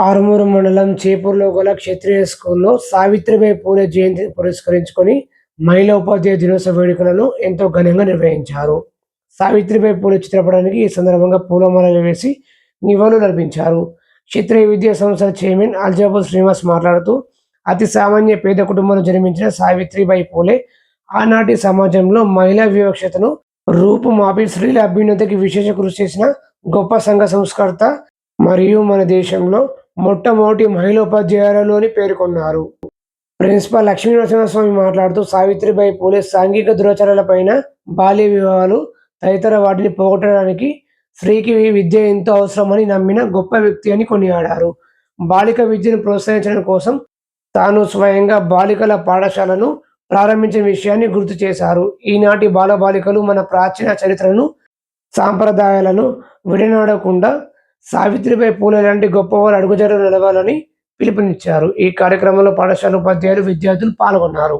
ఆరుమూరు మండలం చేపూర్లో గల క్షత్రియ స్కూల్లో సావిత్రిబాయి పూలే జయంతి పురస్కరించుకొని మహిళా ఉపాధ్యాయ దినోత్సవ వేడుకలను ఎంతో ఘనంగా నిర్వహించారు. సావిత్రిబాయి పూలే చిత్రపటానికి ఈ సందర్భంగా పూలమాలలు వేసి నివాళులు అర్పించారు. క్షత్రియ విద్యా సంస్థల చైర్మన్ అల్జాబు శ్రీనివాస్ మాట్లాడుతూ అతి సామాన్య పేద కుటుంబంలో జన్మించిన సావిత్రిబాయి పూలే ఆనాటి సమాజంలో మహిళా వివక్షతను రూపుమాపి స్త్రీల అభ్యున్నతికి విశేష కృషి చేసిన గొప్ప సంఘ సంస్కర్త మరియు మన దేశంలో మొట్టమొదటి మహిళోపాధ్యాయులు అని పేర్కొన్నారు. ప్రిన్సిపాల్ లక్ష్మీ నరసింహస్వామి మాట్లాడుతూ సావిత్రిబాయి పూలే సాంఘిక దురాచారాలపైన బాల్య వివాహాలు తదితర వాటిని పోగొట్టడానికి స్త్రీకి విద్య ఎంతో అవసరమని నమ్మిన గొప్ప వ్యక్తి అని కొనియాడారు. బాలిక విద్యను ప్రోత్సహించడం కోసం తాను స్వయంగా బాలికల పాఠశాలను ప్రారంభించిన విషయాన్ని గుర్తు చేశారు. ఈనాటి బాలబాలికలు మన ప్రాచీన చరిత్రను సాంప్రదాయాలను విడనాడకుండా సావిత్రిబాయి పూలే లాంటి గొప్పవారు అడుగుజాడలు నిలవాలని పిలుపునిచ్చారు. ఈ కార్యక్రమంలో పాఠశాల ఉపాధ్యాయులు విద్యార్థులు పాల్గొన్నారు.